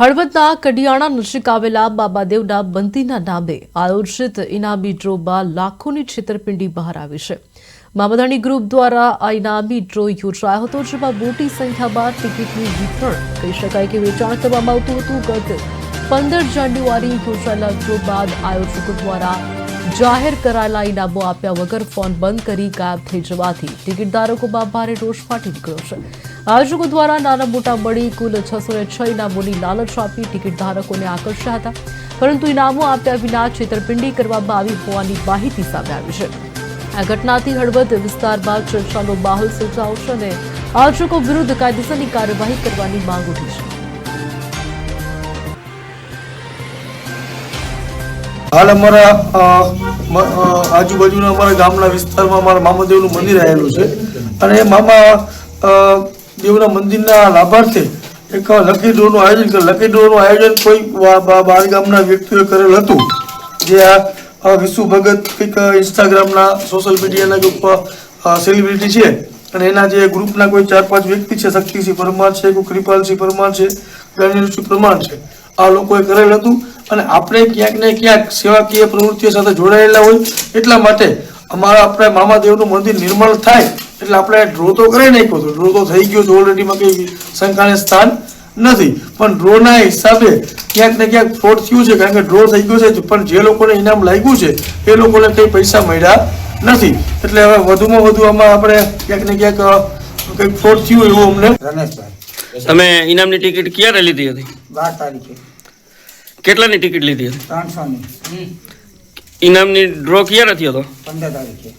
હળવદના કડિયાણા નજીક આવેલા બાબાદેવના બંદીના નામે આયોજિત ઇનામી ડ્રોમાં લાખોની છેતરપિંડી બહાર આવી છે. મામદાણી ગ્રુપ દ્વારા આ ઇનામી ડ્રો યોજાયો હતો, જેમાં મોટી સંખ્યામાં ટિકિટનું વિતરણ કહી શકાય કે વેચાણ કરવામાં આવતું હતું. ગત પંદર જાન્યુઆરી યોજાયેલા ડ્રો બાદ આયોજકો દ્વારા જાહેર કરાયેલા ઇનામો આપ્યા વગર ફોન બંધ કરી ગાયબ થઈ જવાથી ટિકિટ ધારકોમાં ભારે રોષ ફાટી નીકળ્યો છે. આયોજકો દ્વારા નાના મોટા મળી કુલ છસો ને છ ઇનામોની લાલચ આપી ટિકિટ ધારકોને આકર્ષ્યા હતા. પરંતુ ઇનામો આપ્યા વિના છેતરપિંડી કરવામાં આવી હોવાની માહિતી સામે આવી છે. આ ઘટનાથી હળવદ વિસ્તારમાં ચર્ચાનો માહોલ સર્જાવશે અને આયોજકો વિરુદ્ધ કાયદેસરની કાર્યવાહી કરવાની માંગ ઉઠી છે. હાલ અમારા આજુબાજુના અમારા ગામના વિસ્તારમાં અમારા મામાદેવનું મંદિર આવેલું છે. અને એ મામા દેવના મંદિરના લાભાર્થે એક લકી ડ્રોનું આયોજન કરેલ, લકી ડ્રોનું આયોજન કોઈ બા- બા- બહાર ગામના વ્યક્તિઓએ કરેલ હતું. જે આ વિશ્વ વિશુ ભગત કંઈક ઇન્સ્ટાગ્રામના સોશિયલ મીડિયાના જે સેલિબ્રિટી છે. અને એના જે ગ્રુપના કોઈ ચાર, પાંચ વ્યક્તિ છે, શક્તિસિંહ પરમાર છે, કોઈ કૃપાલસિંહ પરમાર છે જ્ઞાનસિંહ પરમાર છે, આ લોકોએ કરેલ હતું. અને આપણે ક્યાંક ને ક્યાંક સેવાકીય પ્રવૃત્તિઓ સાથે જોડાયેલા હોય એટલા માટે અમારા આપણે મામાદેવનું મંદિર નિર્મળ થાય એટલે આપણે ડ્રો તો કરી નાખ્યો હતો. ડ્રો તો થઈ ગયો છે ઓલરેડીમાં કંઈ શંકાને સ્થાન નથી. પણ ડ્રોના હિસાબે ક્યાંક ને ક્યાંક ફ્રોડ થયું છે કારણ કે ડ્રો થઈ ગયો છે પણ જે લોકોને ઇનામ લાગ્યું છે એ લોકોને કંઈ પૈસા મળ્યા નથી. એટલે હવે વધુમાં વધુ આમાં આપણે ક્યાંક ને ક્યાંક કંઈક ફ્રોડ થયું એવું અમને. રમેશભાઈ. તમે ઇનામની ટિકિટ ક્યારે લીધી હતી? બાર તારીખે. કેટલાની ટિકિટ લીધી હતી? ત્રણસોની. ઇનામની ડ્રો ક્યારે થયો હતો? પંદર તારીખે.